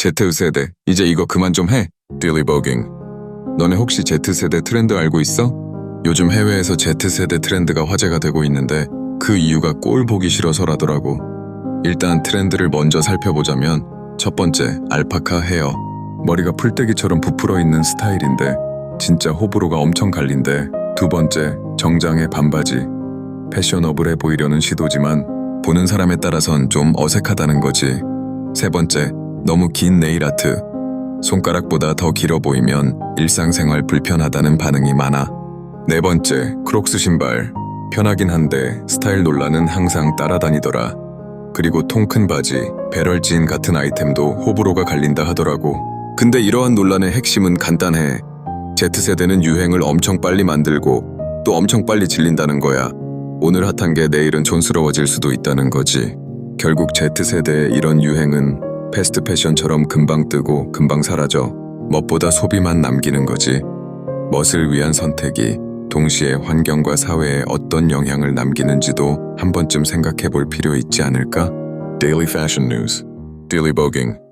Z세대, 이제 이거 그만 좀 해. Daily Voguing. 너네 혹시 Z세대 트렌드 알고 있어? 요즘 해외에서 Z세대 트렌드가 화제가 되고 있는데 그 이유가 꼴 보기 싫어서라더라고. 일단 트렌드를 먼저 살펴보자면 첫 번째, 알파카 헤어. 머리가 풀떼기처럼 부풀어 있는 스타일인데 진짜 호불호가 엄청 갈린데 두 번째, 정장에 반바지. 패셔너블해 보이려는 시도지만 보는 사람에 따라선 좀 어색하다는 거지. 세 번째, 너무 긴 네일 아트. 손가락보다 더 길어 보이면 일상생활 불편하다는 반응이 많아. 네 번째, 크록스 신발. 편하긴 한데 스타일 논란은 항상 따라다니더라. 그리고 통 큰 바지, 배럴진 같은 아이템도 호불호가 갈린다 하더라고. 근데 이러한 논란의 핵심은 간단해. Z세대는 유행을 엄청 빨리 만들고 또 엄청 빨리 질린다는 거야. 오늘 핫한 게 내일은 촌스러워질 수도 있다는 거지. 결국 Z세대의 이런 유행은 패스트 패션처럼 금방 뜨고 금방 사라져. 멋보다 소비만 남기는 거지. 멋을 위한 선택이 동시에 환경과 사회에 어떤 영향을 남기는지도 한 번쯤 생각해 볼 필요 있지 않을까? Daily Fashion News, Daily Voguing